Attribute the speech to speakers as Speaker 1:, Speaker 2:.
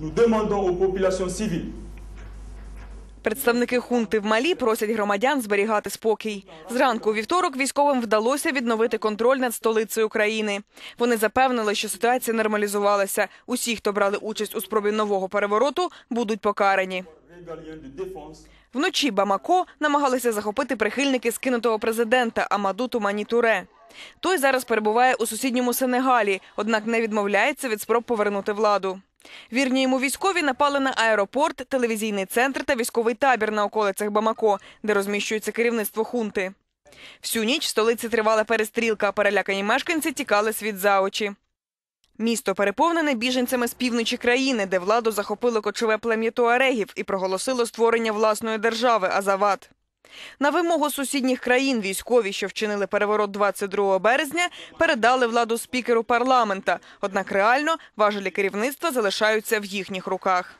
Speaker 1: nous demandons
Speaker 2: Представники хунти в Малі просять громадян зберігати спокій. Зранку у вівторок військовим вдалося відновити контроль над столицею країни. Вони запевнили, що ситуація нормалізувалася. Усі, хто брали участь у спробі нового перевороту, будуть покарані. Вночі Бамако намагалися захопити прихильники скинутого президента Амаду Тумані Туре. Той зараз перебуває у сусідньому Сенегалі, однак не відмовляється від спроб повернути владу. Вірні йому військові напали на аеропорт, телевізійний центр та військовий табір на околицях Бамако, де розміщується керівництво хунти. Всю ніч в столиці тривала перестрілка, перелякані мешканці тікали світ за очі. Місто переповнене біженцями з півночі країни, де владу захопило кочове плем'я туарегів і проголосило створення власної держави Азават. На вимогу сусідніх країн військові, що вчинили переворот 22 березня, передали владу спікеру парламента. Однак реально важелі керівництва залишаються в їхніх руках.